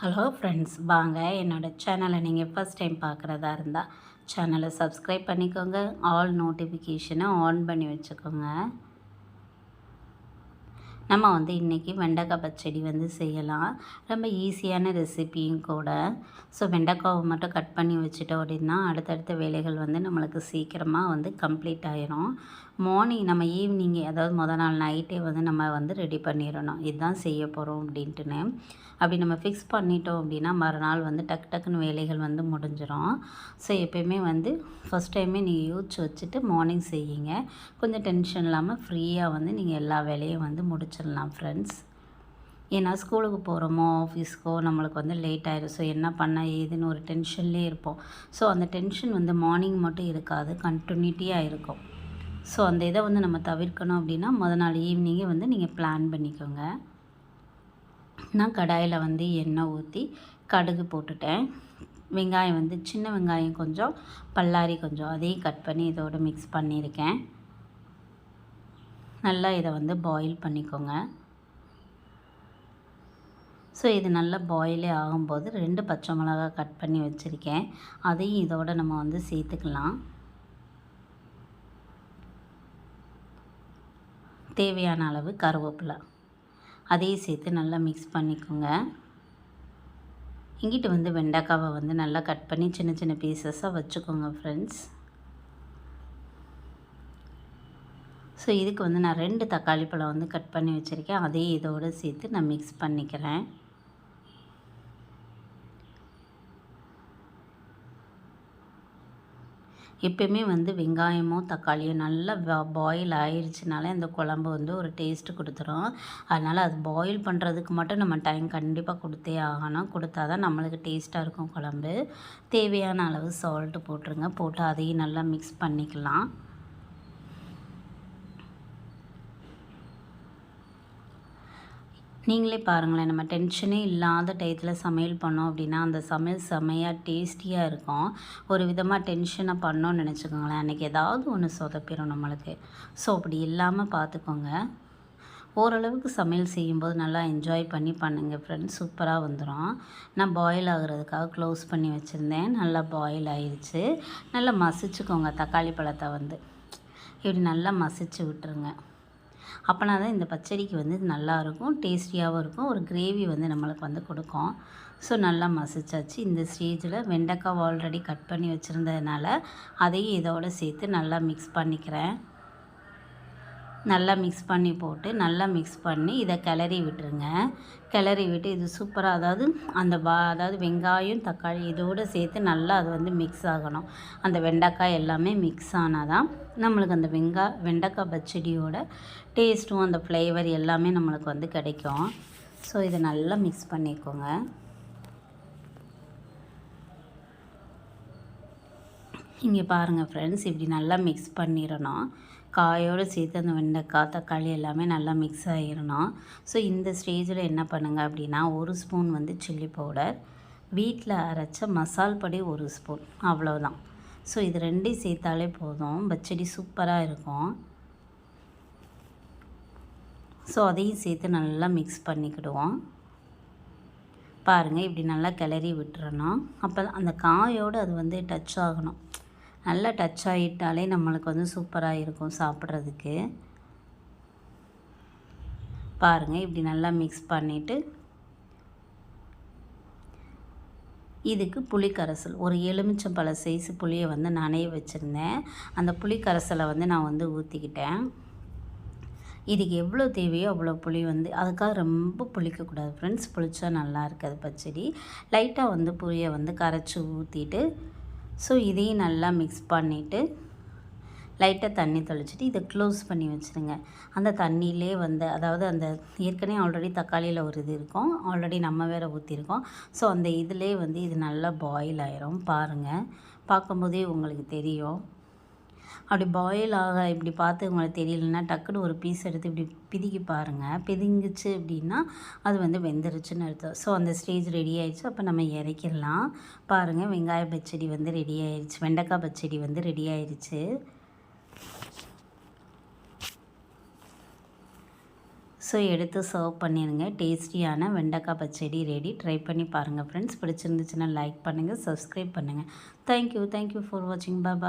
Hello friends வாங்க. என்னோடய சேனலை நீங்கள் ஃபஸ்ட் டைம் பார்க்குறதா இருந்தால் சேனலை சப்ஸ்கிரைப் பண்ணிக்கோங்க. ஆல் நோட்டிஃபிகேஷனை ஆன் பண்ணி வச்சுக்கோங்க. நம்ம வந்து இன்றைக்கி வெண்டைக்காய் பச்சடி வந்து செய்யலாம். ரொம்ப ஈஸியான ரெசிபியும் கூட. ஸோ வெண்டைக்காவை மட்டும் கட் பண்ணி வச்சுட்டோம் அப்படின்னா அடுத்தடுத்த வேலைகள் வந்து நம்மளுக்கு சீக்கிரமாக வந்து கம்ப்ளீட் ஆயிரும். மார்னிங் நம்ம ஈவினிங் அதாவது முத நாள் நைட்டே வந்து நம்ம வந்து ரெடி பண்ணிடணும். இதுதான் செய்ய போகிறோம் அப்படின்ட்டுன்னு. அப்படி நம்ம ஃபிக்ஸ் பண்ணிட்டோம் அப்படின்னா மறுநாள் வந்து டக்கு டக்குன்னு வேலைகள் வந்து முடிஞ்சிடும் ஸோ எப்பயுமே வந்து ஃபஸ்ட் டைமே நீங்கள் யூஸ் வச்சுட்டு மார்னிங் செய்யுங்க. கொஞ்சம் டென்ஷன் இல்லாமல் ஃப்ரீயாக வந்து நீங்கள் எல்லா வேலையும் வந்து முடிச்சு ஆரம்பிச்சிடலாம் ஃப்ரெண்ட்ஸ் ஏன்னா ஸ்கூலுக்கு போகிறோமோ ஆஃபீஸ்க்கோ நம்மளுக்கு வந்து லேட் ஆயிடும் ஸோ என்ன பண்ண ஏதுன்னு ஒரு டென்ஷன்லேயே இருப்போம். ஸோ அந்த டென்ஷன் வந்து மார்னிங் மட்டும் இருக்காது. கண்டினியூட்டியாக இருக்கும். ஸோ அந்த இதை வந்து நம்ம தவிர்க்கணும் அப்படின்னா முத நாள் ஈவினிங்கே வந்து நீங்கள் பிளான் பண்ணிக்கோங்க. நான் கடாயில் வந்து எண்ணெய் ஊற்றி கடுகு போட்டுட்டேன். வெங்காயம் வந்து சின்ன வெங்காயம் கொஞ்சம் பல்லாரி கொஞ்சம் அதையும் கட் பண்ணி இதோடு மிக்ஸ் பண்ணியிருக்கேன். நல்லா இதை வந்து பாயில் பண்ணிக்கோங்க. ஸோ இது நல்லா பாயிலே ஆகும்போது ரெண்டு பச்சை மிளகா கட் பண்ணி வச்சுருக்கேன். அதையும் இதோட நம்ம வந்து சேர்த்துக்கலாம். தேவையான அளவு கருவேப்பிலை. அதையும் சேர்த்து நல்லா மிக்ஸ் பண்ணிக்கோங்க. இங்கிட்டு வந்து வெண்டைக்காவை வந்து நல்லா கட் பண்ணி சின்ன சின்ன பீசஸாக வச்சுக்கோங்க ஃப்ரெண்ட்ஸ் ஸோ இதுக்கு வந்து நான் ரெண்டு தக்காளி பழம் வந்து கட் பண்ணி வச்சுருக்கேன். அதையும் இதோடு சேர்த்து நான் மிக்ஸ் பண்ணிக்கிறேன். எப்பயுமே வந்து வெங்காயமோ தக்காளியோ நல்லா பாயில் ஆயிடுச்சுனாலே அந்த குழம்பு வந்து ஒரு டேஸ்ட்டு கொடுத்துரும். அதனால் அது பாயில் பண்ணுறதுக்கு மட்டும் நம்ம டைம் கண்டிப்பாக கொடுத்தே ஆகணும். கொடுத்தா தான் நம்மளுக்கு டேஸ்ட்டாக இருக்கும் குழம்பு. தேவையான அளவு சால்ட்டு போட்டுருங்க. போட்டு அதையும் நல்லா மிக்ஸ் பண்ணிக்கலாம். நீங்களே பாருங்களேன் நம்ம டென்ஷனே இல்லாத டயத்தில் சமையல் பண்ணோம் அப்படின்னா அந்த சமையல் செமையாக டேஸ்டியாக இருக்கும். ஒரு விதமாக டென்ஷனாக பண்ணோன்னு நினச்சிக்கோங்களேன். அன்றைக்கி ஏதாவது ஒன்று சொதப்பிடும் நம்மளுக்கு. ஸோ அப்படி இல்லாமல் பார்த்துக்கோங்க ஓரளவுக்கு சமையல் செய்யும்போது நல்லா என்ஜாய் பண்ணி பண்ணுங்கள் ஃப்ரெண்ட்ஸ் சூப்பராக வந்துடும் நான் பாயில் ஆகுறதுக்காக க்ளோஸ் பண்ணி வச்சுருந்தேன். நல்லா பாயில் ஆயிடுச்சு நல்லா மசிச்சுக்கோங்க. தக்காளி பழத்தை வந்து. இப்படி நல்லா மசிச்சு விட்டுருங்க. அப்போனா தான் இந்த பச்சடிக்கு வந்து நல்லாயிருக்கும் டேஸ்டியாகவும் இருக்கும். ஒரு கிரேவி வந்து நம்மளுக்கு வந்து கொடுக்கும். ஸோ நல்லா மசிச்சாச்சு. இந்த ஸ்டேஜில் வெண்டைக்காய் ஆல்ரெடி கட் பண்ணி வச்சுருந்ததுனால அதையும் இதோடு சேர்த்து நல்லா மிக்ஸ் பண்ணிக்கிறேன். நல்லா மிக்ஸ் பண்ணி போட்டு நல்லா மிக்ஸ் பண்ணி இதை கிளறி விட்டுருங்க. கிளறி விட்டு இது சூப்பராக அதாவது அந்த வா அதாவது வெங்காயம் தக்காளி இதோடு சேர்த்து நல்லா அது வந்து மிக்ஸ் ஆகணும். அந்த வெண்டைக்காய் எல்லாமே மிக்ஸ் ஆனால் தான் நம்மளுக்கு அந்த வெங்காய் வெண்டைக்காய் பச்சடியோட டேஸ்ட்டும் அந்த ஃப்ளேவர் எல்லாமே நம்மளுக்கு வந்து கிடைக்கும். ஸோ இதை நல்லா மிக்ஸ் பண்ணிக்கோங்க. இங்கே பாருங்கள் ஃப்ரெண்ட்ஸ் இப்படி நல்லா மிக்ஸ் பண்ணிடணும். காயோடு சேர்த்து அந்த வெண்டைக்காய் தக்காளி எல்லாமே நல்லா மிக்ஸ் ஆகிடணும் ஸோ இந்த ஸ்டேஜில் என்ன பண்ணுங்கள் அப்படின்னா ஒரு ஸ்பூன் வந்து சில்லி பவுடர் வீட்டில் அரைச்ச மசால் பொடி ஒரு ஸ்பூன் அவ்வளோதான் ஸோ இது ரெண்டையும் சேர்த்தாலே போதும். பச்சடி சூப்பராக இருக்கும். ஸோ அதையும் சேர்த்து நல்லா மிக்ஸ் பண்ணிக்கிடுவோம். பாருங்கள் இப்படி நல்லா கிளறி விட்டுறணும். அப்போ அந்த காயோடு அது வந்து டச் ஆகணும். நல்லா டச் ஆகிட்டாலே நம்மளுக்கு வந்து சூப்பராக இருக்கும் சாப்பிட்றதுக்கு. பாருங்கள் இப்படி நல்லா மிக்ஸ் பண்ணிவிட்டு இதுக்கு புளி கரைசல் ஒரு எலுமிச்சம்பழ சைஸ் புளியை வந்து நனைய வச்சுருந்தேன். அந்த புளி கரைசலை வந்து நான் வந்து ஊற்றிக்கிட்டேன் இதுக்கு எவ்வளோ தேவையோ அவ்வளோ புளி வந்து அதுக்காக ரொம்ப புளிக்கக்கூடாது. ஃப்ரெண்ட்ஸ் புளிச்சா நல்லா இருக்காது பச்சடி. லைட்டாக வந்து புளியை வந்து கரைச்சி ஊற்றிட்டு ஸோ இதையும் நல்லா மிக்ஸ் பண்ணிவிட்டு லைட்டாக தண்ணி தெளிச்சிட்டு இதை க்ளோஸ் பண்ணி வச்சுருங்க. அந்த தண்ணியிலே வந்து அதாவது அந்த ஏற்கனவே ஆல்ரெடி தக்காளியில் ஒரு இது இருக்கும். ஆல்ரெடி நம்ம வேறு ஊற்றிருக்கோம் ஸோ அந்த இதிலே வந்து இது நல்லா பாயில் ஆயிரும். பாருங்கள் பார்க்கும்போதே உங்களுக்கு தெரியும். அப்படி பாயில் ஆக இப்படி பார்த்து உங்களுக்கு தெரியலன்னா டக்குன்னு ஒரு பீஸ் எடுத்து இப்படி பிதுக்கி பாருங்கள் பிதுங்கிச்சு அப்படின்னா அது வந்து வெந்துருச்சுன்னு அர்த்தம். ஸோ அந்த ஸ்டேஜ் ரெடி ஆயிடுச்சு. அப்போ நம்ம இறக்கிடலாம். பாருங்கள் வெங்காய பச்சடி வந்து ரெடி ஆயிடுச்சு. வெண்டைக்காய் பச்சடி வந்து ரெடி ஆயிடுச்சு. ஸோ எடுத்து சர்வ் பண்ணிடுங்க. டேஸ்டியான வெண்டைக்காய் பச்சடி ரெடி ட்ரை பண்ணி பாருங்கள் ஃப்ரெண்ட்ஸ் பிடிச்சிருந்துச்சுன்னா லைக் பண்ணுங்கள் சப்ஸ்கிரைப் பண்ணுங்கள் தேங்க்யூ தேங்க்யூ ஃபார் வாட்சிங் பாய்